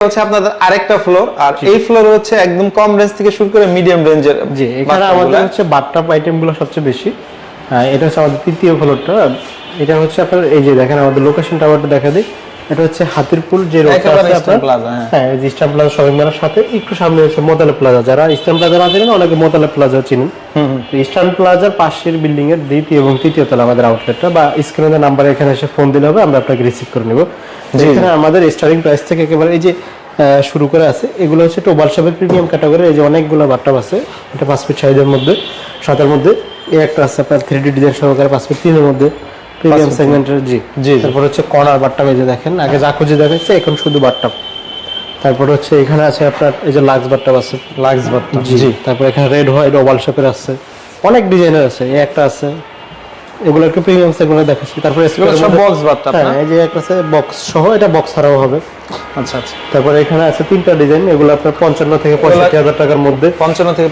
হচ্ছে আপনাদের আরেকটা ফ্লোর আর এই ফ্লোর হচ্ছে একদম কম রেঞ্জ থেকে শুরু করে মিডিয়াম রেঞ্জের জি এখানে আমাদের হচ্ছে আইটেম আইটেমগুলো সবচেয়ে বেশি। এটা হচ্ছে আমাদের তৃতীয় ফ্লোরটা এটা হচ্ছে আপনার এই যে দেখেন আমাদের লোকেশনটা আবার দেখা দিই। এটা হচ্ছে হাতিরপুল যে রোডটা আছে আপনার। হ্যাঁ। প্লাজা শপিং মেলার সাথে একটু সামনে হচ্ছে মোতালে প্লাজা যারা ইস্টার্ন প্লাজা না অনেকে মোতালে প্লাজা চিনেন। ইস্টার্ন প্লাজার পাশের বিল্ডিং এর দ্বিতীয় এবং তৃতীয় তলা আমাদের আউটলেটটা বা স্ক্রিনে নাম্বারে এখানে এসে ফোন দিলে হবে আমরা আপনাকে রিসিভ করে নেব। এখানে আমাদের স্টার্টিং প্রাইস থেকে একেবারে এই যে শুরু করে আছে এগুলো হচ্ছে টোবাল শেপের প্রিমিয়াম ক্যাটাগরি এই যে অনেকগুলো বাট্টাপ আছে এটা পাঁচ ফিট সাইজের মধ্যে সাতের মধ্যে। এই একটা আছে আপনার থ্রি ডি ডিজাইন সহকারে পাঁচ ফিট তিনের মধ্যে। প্রিমিয়াম সেগমেন্টের জি। জি। তারপর হচ্ছে কর্নার বাট্টাপ এই যে দেখেন। আগে জাকুজি দেখাচ্ছে এখন শুধু বাট্টাপ তারপর হচ্ছে এখানে আছে আপনার এই যে লাক্স বাট্টাপ আছে লাক্স বাট্টা জি তারপর এখানে রেড হোয়াইট ওভাল শেপের আছে। অনেক ডিজাইনের আছে এই একটা আছে। এগুলো একটু প্রিমিয়াম সেগমেন্টে দেখাচ্ছি। তারপর সব বক্স বাট্টা হ্যাঁ এই যে একটা আছে বক্স সহ এটা বক্স ছাড়াও হবে। আচ্ছা আচ্ছা। তারপরে এখানে আছে তিনটা ডিজাইন এগুলো আপনার পঞ্চান্ন থেকে পঁয়ষট্টি হাজার টাকার মধ্যে। পঞ্চান্ন থেকে